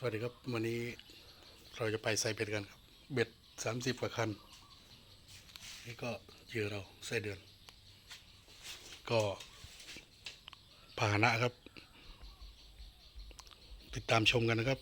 สวัสดีครับ วันนี้เราจะไปใส่เบ็ดกันครับ เบ็ดสามสิบกว่าคัน นี่ก็เหยื่อเราไส้เดือน ก็พาหนะครับ ติดตามชมกันนะครับ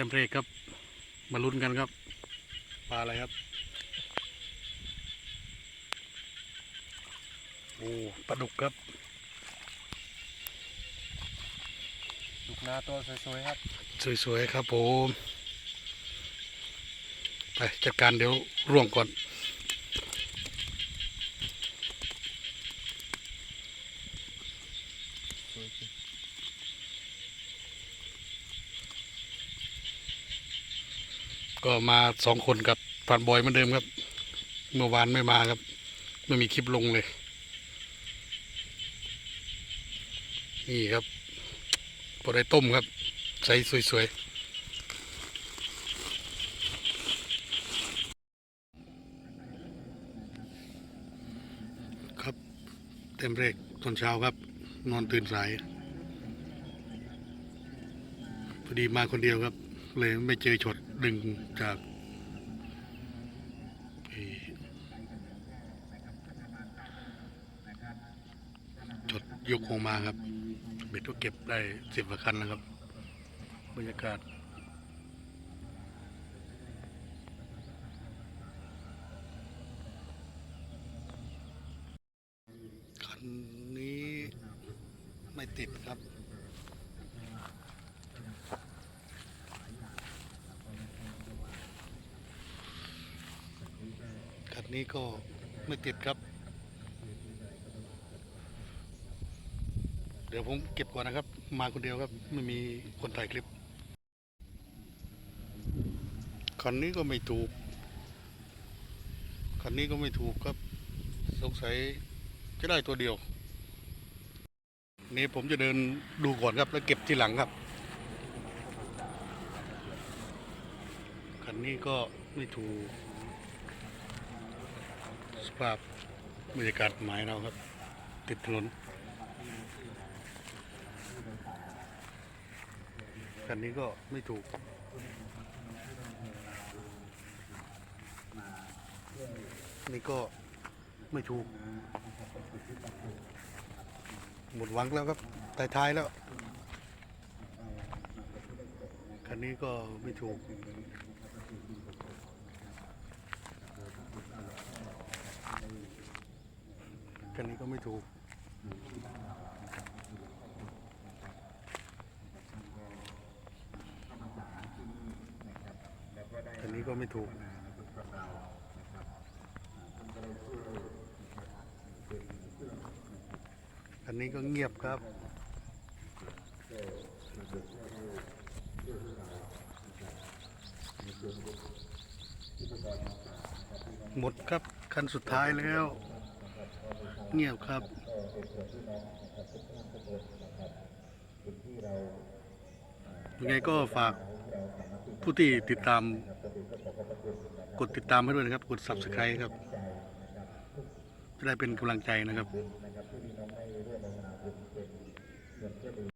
ต็มเรกครับ มาลุ้นกันครับ ปลาอะไรครับ โอ้ปลาดุกครับลูกนาตัวสวยๆครับ สวยๆครับผม ไปจัดการเดี๋ยวร่วงก่อนสวยจริง ก็มาสองคนกับผ่านบอยเหมือนเดิมครับ เมื่อวานไม่มาครับ ไม่มีคลิปลงเลย นี่ครับพอได้ต้มครับ ใส่สวยๆครับเต็มเรกตอนเช้าครับ นอนตื่นสาย พอดีมาคนเดียวครับ เลยไม่เจอช็อตดึงจากไอ้ช็อตยกออกมาครับเบ็ดก็เก็บได้สิบกว่าคันแล้วครับ บรรยากาศคันนี้ไม่ติดครับ คันนี้ก็ไม่ติดครับ เดี๋ยวผมเก็บก่อนนะครับ มาคนเดียวครับ ไม่มีคนถ่ายคลิป คันนี้ก็ไม่ถูก คันนี้ก็ไม่ถูกครับ สงสัยจะได้ตัวเดียว นี่ผมจะเดินดูก่อนครับ แล้วเก็บที่หลังครับ คันนี้ก็ไม่ถูก สภาพบรรยากาศหมายเราครับ ติดถนนคันนี้ก็ไม่ถูกนี่ก็ไม่ถูก หมดหวังแล้วครับตายท้ายแล้วคันนี้ก็ไม่ถูก คันนี้ก็ ไม่ถูกคันนี้ก็ไม่ถูกคันนี้ก็เงียบครับหมดครับคันสุดท้ายแล้ว เงียบครับยังไงก็ฝากผู้ที่ติดตาม กดติดตามให้ด้วยนะครับ กด subscribe ครับ จะได้เป็นกำลังใจนะครับ